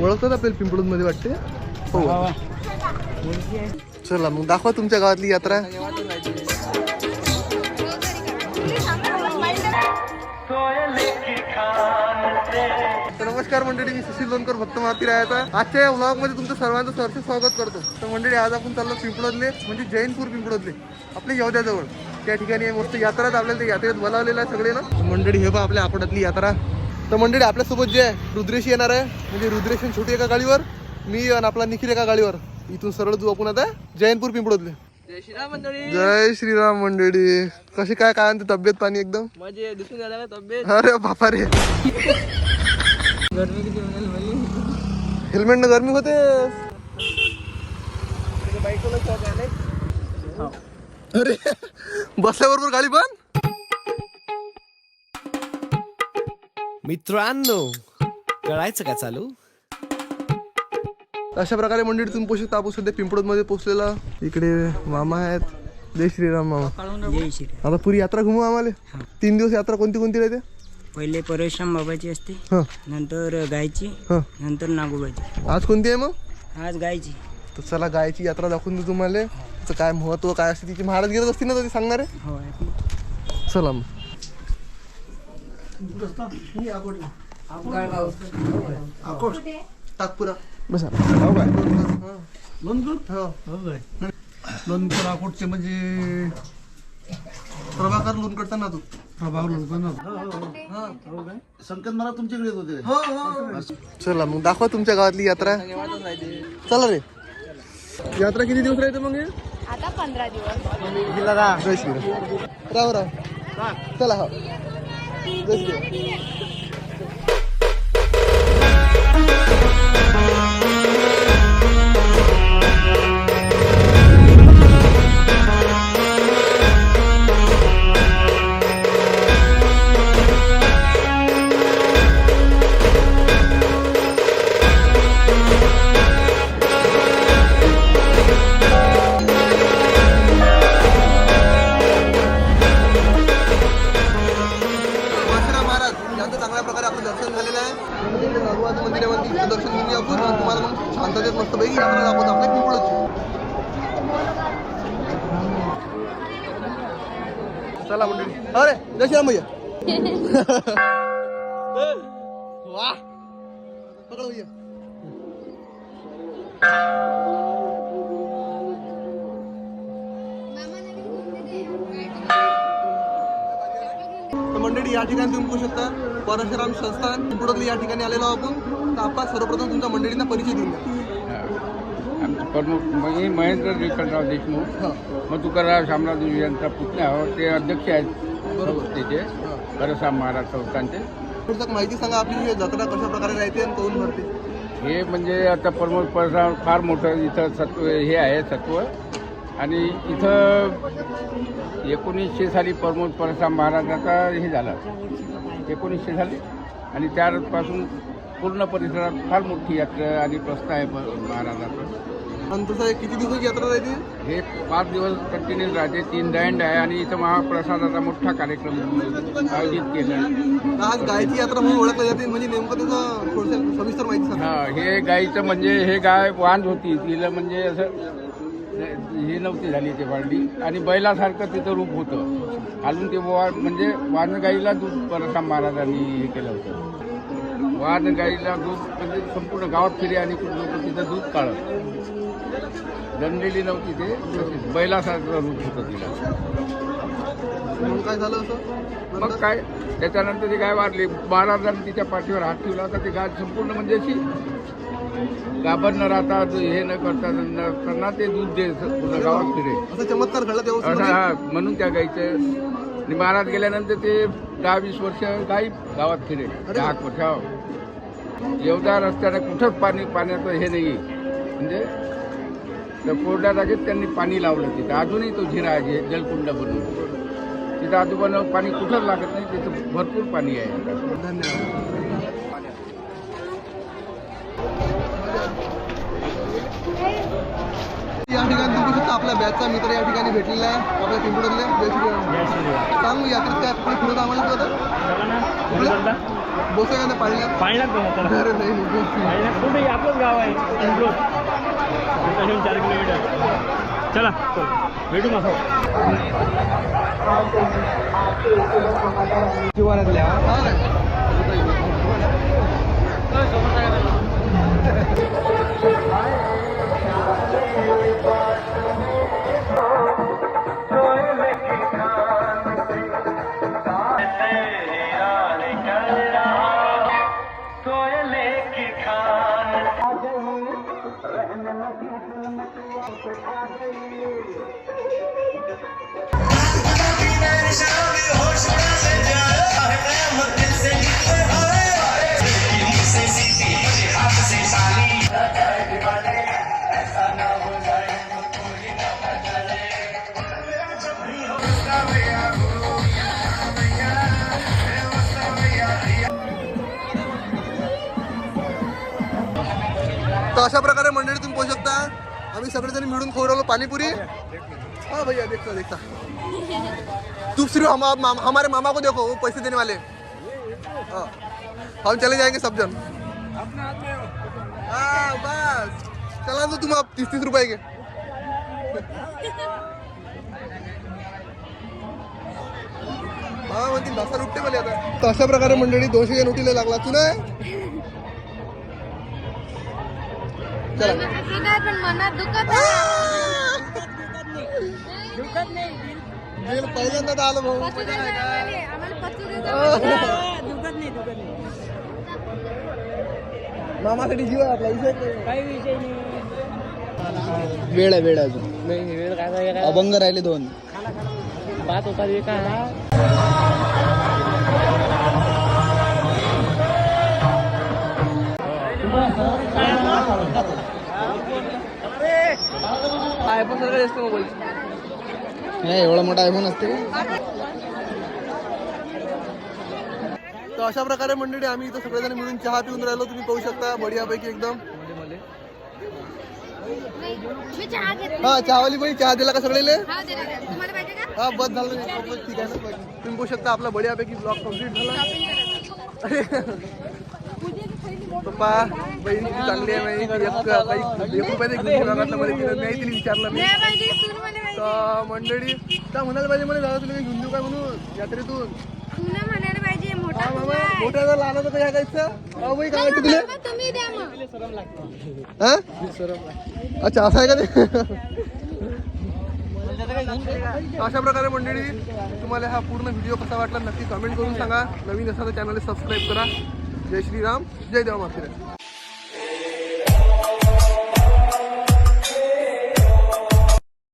ओळखतात आपल्याला पिंपळून मध्ये वाटते? हो. चला मग दाखवा तुमच्या गावातली यात्रा. नमस्कार मंडळी मी सुशील लोणकर भक्त माती राहायचा आजच्या या व्लॉगमध्ये तुमचं सर्वांचं सरसे स्वागत करतो. तर मंडळी आज आपण चाललो पिंपळदले म्हणजे जैनपूर पिंपळदले आपल्या येवद्याजवळ. त्या ठिकाणी मस्त यात्राच आपल्याला त्या यात्रेत बोलावलेलं आहे सगळे ना मंडळी हे बा आपल्या आठवड्यातली यात्रा. तर मंडळी आपल्यासोबत जे आहे रुद्रेश येणार आहे. म्हणजे रुद्रेश आणि छोटी एका गाडीवर मी आणि आपला निखिल एका गाडीवर. इथून सरळ जाऊ आपण आता जैनपूर पिंपळदले. जय श्रीराम मंडळी. जय श्रीराम मंडळी. कशी काय काय म्हणते तब्येत पाणी एकदम? म्हणजे दिसून तब्येत. अरे बापा रे गरमी किती हेल्मेट न गरमी होते. अरे बसल्याबरोबर गाडी बंद? मित्रांनो कळायचं का चालू? अशा प्रकारे मंडळी तुम्ही शकता आपण सध्या पिंपळदमध्ये पोहोचलेला इकडे मामा आहेत. जय श्रीराम मामा. आता पुरी यात्रा घुमू आम्हाला? तीन दिवस यात्रा कोणती कोणती राहते? पहिले परशुराम बाबाची असते हा. नंतर गायची हा. नंतर नागोबाची. आज कोणती आहे मग? आज गायची. तर चला गायची यात्रा दाखवून देऊ तुम्हाला. त्याचं काय महत्त्व काय असते तिची महाराज गेलं असतील ना तर ती सांगणार आहे. हो आहे. चला मग. बसा. हो. लोणकर अकोटचे म्हणजे प्रभाकर लोणकडचा ना तू प्रभाव लोणकर संकेत मला तुमच्याकडे येत होते. चला मग दाखवा तुमच्या गावातली यात्रा. चला रे. यात्रा किती दिवस राहते मग हे? आता पंधरा दिवस. राव राव चला हा. जय श्रीराम शांततेत मस्त पैकी यात्रा दाखवत आपल्या पिंपळची चला मंडळी. अरे जशी राम भैया वा. पकड भैया. मंडळी या ठिकाणी तुम्ही बघू शकता परशुराम संस्थान. पुढे या ठिकाणी आलेलो आपण. आपण सर्वप्रथम तुमच्या मंडळींना परिचय देऊन द्या. प्रमुख म्हणजे महेंद्र निकलराव देशमुख हा. मधुकरराव शामराव देवी यांचा पुतण्या आहोत ते अध्यक्ष आहेत. बरोबर. त्याचे परसाम महाराज संस्थांचे पुढचं माहिती सांगा आपली ही जत्रा कशा प्रकारे राहते आणि कोण भरते? हे म्हणजे आता प्रमोद परसाम फार मोठं इथं सत्व हे आहे सत्व. आणि इथं एकोणीसशे साली प्रमोद परसाम महाराजाचा हे झाला. एकोणीसशे साली. आणि त्यापासून पूर्ण परिसरात फार मोठी यात्रा आणि प्रस्थ आहे महाराजाचा. आणि तसं किती दिवसाची यात्रा राहते हे पाच दिवस कंटिन्यू राहते तीन दंड आहे आणि इथं महाप्रसादाचा मोठा कार्यक्रम आयोजित केला आज गायची यात्रा म्हणून ओळखली जाते म्हणजे नेमकं त्याचं थोडंसं सविस्तर माहिती हा हे गाईचं म्हणजे हे गाय वांज होती. तिला म्हणजे असं हे नव्हती झाली ते वाढली आणि बैलासारखं तिचं रूप होतं. खालून ते म्हणजे वान गाईला दूध परसाम महाराजांनी हे केलं होतं. वान गाईला दूध म्हणजे संपूर्ण गावात फिरे आणि लोक तिथं दूध काढत. दंडेली नव्हती ते तशीच बैलासारखं रूप होतं तिला. काय झालं असं? मग काय? त्याच्यानंतर ती गाय वारली. महाराजांनी तिच्या पाठीवर हात ठेवला होता. ती गाय संपूर्ण म्हणजे अशी गाभर न राहता हे न करता नसताना ते दूध दे पूर्ण गावात फिरे. चमत्कार घडला म्हणून त्या गाईचं. आणि महाराज गेल्यानंतर ते दहा वीस वर्ष गाई गावात फिरे. दहा वर्ष. हो. एवढ्या रस्त्याने कुठंच पाणी पाण्याचं हे नाही म्हणजे त्या कोरड्या जागेत त्यांनी पाणी लावलं तिथं. अजूनही तो झिरा आहे जलकुंड बनवून तिथं आजूबाजूला पाणी कुठंच लागत नाही तिथं भरपूर पाणी आहे. धन्यवाद या ठिकाणी बॅचचा मित्र या ठिकाणी भेटलेला आहे. आपल्या श्रीराम सांग यात्रेत काय पुढे पुढे आम्हाला होतं बोसे का पाळण्यात. पाळण्यात अरे नाही कुठे? आपलंच गाव आहे. चार किलोमीटर. चला भेटू मग. हा. अशा प्रकारे आम्ही सगळेजण मिळून खाऊ पाणीपुरी. हा भैया देखता देखता. दुसरी सिर्फ हम, हम, हमारे मामा को देखो वो पैसे देने वाले. हाँ. हम चले जाएंगे सब जन. हाँ बस. चला तो तुम आप तीस तीस रुपए के. हा म्हणतील दहा रुपये मला आता. अशा प्रकारे मंडळी दोनशे नोटीला लागला. तू नाही? पण मनात दुखत बिल पहिल्यांदा तर आलं भाऊ. दुखत नाही दुखत नाही. मामासाठी जीव आपला विषय नाही. काही विषय नाही. वेळ आहे वेळ अजून. वेळ काय अभंग राहिले दोन. पाच होता एका आयफोन सगळं असतो मोबाईल नाही एवढा मोठा आयफोन असते तर अशा प्रकारे मंडळी आम्ही इथं सगळेजण मिळून चहा पिऊन राहिलो. तुम्ही पाहू शकता बढियापैकी एकदम. हा चहावाली बाई चहा दिला का सगळेले हा दे ना. तुम्हाला पाहिजे का हा बस झालं ठीक आहे. ना तुम्ही पाहू शकता आपला बढियापैकी ब्लॉग कंप्लीट झाला. पप्पा बहीण चांगली आहे काही एक रुपयाने घेऊन नाही तिला. विचारलं मी. तर मंडळी त्या म्हणायला पाहिजे मला दादा तुला घेऊन देऊ काय म्हणून यात्रेतून? सून म्हणायला पाहिजे मोठा हा तू मामा आहे. मोठ्या जर लहानाचं काही घ्यायचं हा बाई काय तुला? हा? अच्छा असं आहे का ते? अशा प्रकारे मंडळी तुम्हाला हा पूर्ण व्हिडिओ कसा वाटला नक्की कमेंट करून सांगा. नवीन असा तर चॅनल सबस्क्राईब करा. जय श्रीराम जय देवा माथेरान